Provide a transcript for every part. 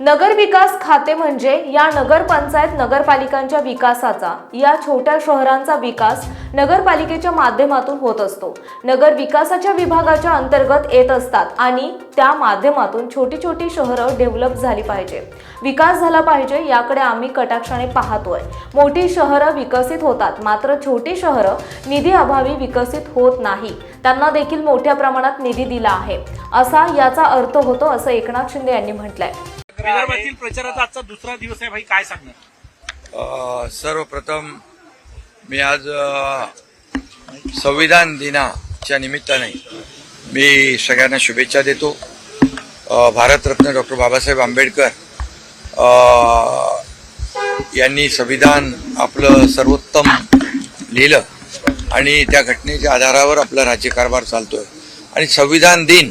नगर विकास खाते म्हणजे या नगरपंचायत नगरपालिकांच्या विकासाचा या छोट्या शहरांचा विकास नगरपालिकेच्या माध्यमातून होत असतो. नगर विकासाच्या विभागाच्या अंतर्गत येत असतात आणि त्या माध्यमातून छोटी छोटी शहरं डेव्हलप झाली पाहिजे. विकास झाला पाहिजे याकडे आम्ही कटाक्षाने पाहतोय. मोठी शहरं विकसित होतात मात्र छोटी शहरं निधी अभावी विकसित होत नाही. त्यांना देखील मोठ्या प्रमाणात निधी दिला आहे. असा याचा अर्थ होतो असं एकनाथ शिंदे यांनी म्हटलंय. विदर्भातील प्रचाराचा आजचा दुसरा दिवस आहे भाई काय सांगणार? सर्वप्रथम मी आज संविधान दिनाच्या निमित्ताने मी सगळ्यांना शुभेच्छा देतो. भारतरत्न डॉक्टर बाबासाहेब आंबेडकर यांनी संविधान आपलं सर्वोत्तम लिहिलं आणि त्या घटनेच्या आधारावर आपला राज्यकारभार चालतोय. आणि संविधान दिन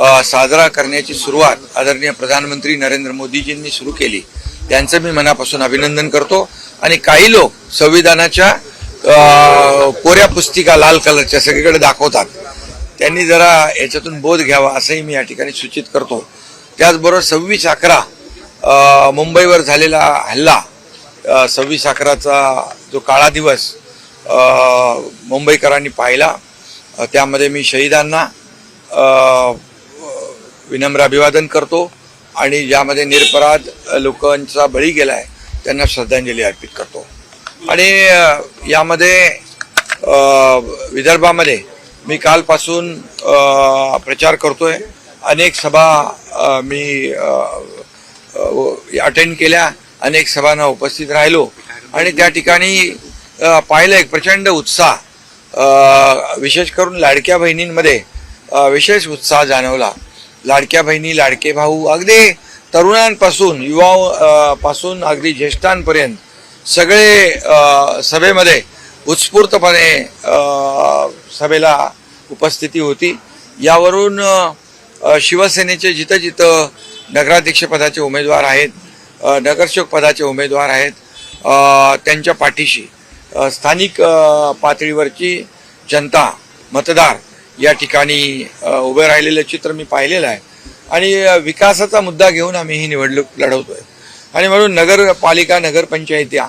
साजरा करण्याची सुरुवात आदरणीय प्रधानमंत्री नरेंद्र मोदीजींनी सुरू केली. त्यांचं मी मनापासून अभिनंदन करतो. आणि काही लोक संविधानाच्या कोऱ्या पुस्तिका लाल कलरच्या सगळीकडे दाखवतात. त्यांनी जरा याच्यातून बोध घ्यावा असंही मी या ठिकाणी सूचित करतो. त्याचबरोबर सव्वीस अकरा मुंबईवर झालेला हल्ला सव्वीस अकराचा जो काळा दिवस मुंबईकरांनी पाहिला. त्यामध्ये मी शहीदांना विनम्र अभिवादन करतो आणि ज्यामध्ये निरपराध लोकांचा बळी गेला आहे त्यांना श्रद्धांजली अर्पित करतो. आणि यामध्ये विदर्भामध्ये मी कालपासून प्रचार करतोय. अनेक सभा मी अटेंड केल्या. अनेक सभांना उपस्थित राहिलो. आणि त्या ठिकाणी पाहिलं एक प्रचंड उत्साह. विशेष करून लाडक्या बहिणींमध्ये विशेष उत्साह जाणवला. लाडक्या बहिणी लाडके भाऊ अगदी तरुणांपासून युवा पासून अगदी ज्येष्ठांपर्यंत सगळे सभेमध्ये उत्स्फूर्तपणे सभेला उपस्थिती होती. यावरून शिवसेनेचे जिथं जिथं नगराध्यक्षपदाचे उमेदवार आहेत नगरसेवक पदाचे उमेदवार आहेत त्यांच्या पाठीशी स्थानिक पातळीवरची जनता मतदार या ठिकाणी उभे राहिलेलं चित्र मी पाहिलेलं आहे. आणि विकासाचा मुद्दा घेऊन आम्ही ही निवडणूक लढवतोय. आणि म्हणून नगरपालिका नगरपंचायत्या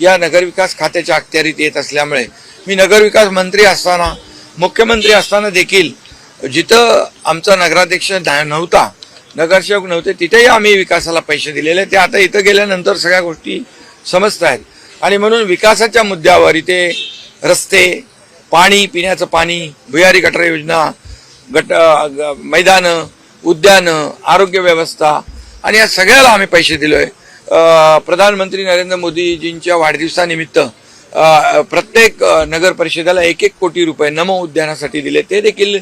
या नगरविकास खात्याच्या अखत्यारीत येत असल्यामुळे मी नगरविकास मंत्री असताना मुख्यमंत्री असताना देखील जिथं आमचा नगराध्यक्ष नव्हता नगरसेवक नव्हते तिथेही आम्ही विकासाला पैसे दिलेले. ते आता इथं गेल्यानंतर सगळ्या गोष्टी समजत आहेत आणि म्हणून विकासाच्या मुद्द्यावर इथे रस्ते पाणी पिण्याचं पाणी भुयारी गटर योजना गट ग- मैदानं उद्यानं आरोग्य व्यवस्था आणि या सगळ्याला आम्ही पैसे दिलोय. आहे प्रधानमंत्री नरेंद्र मोदीजींच्या वाढदिवसानिमित्त प्रत्येक नगर परिषदेला एक एक कोटी रुपये नमो उद्यानासाठी दिले. ते देखील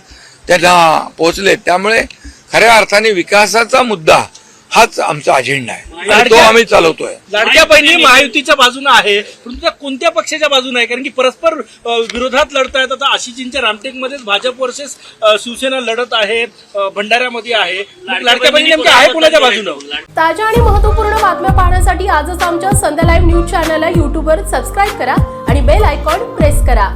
त्यांना पोहोचले त्यामुळे खऱ्या अर्थाने विकासाचा मुद्दा हाच आमचा अजेंडा आहे. तो आम्ही चालवतोय. लाडक्या बहिणी महायुतीच्या बाजूने आहे परंतु त्या कोणत्या पक्षाच्या बाजूने आहे? कारण की परस्पर विरोधात लढतायत आता आशिषींच्या रामटेकमध्येच भाजप वर्सेस शिवसेना लढत आहे भंडाऱ्यामध्ये आहे. लाडक्या बहिणी नेमक्या आहे कोणाच्या बाजूने? ताज्या आणि महत्त्वपूर्ण बातम्या पाहण्यासाठी आजच आमच्या संध्या लाईव्ह न्यूज चॅनलला यूट्यूबवर सबस्क्राईब करा आणि बेल आयकॉन प्रेस करा.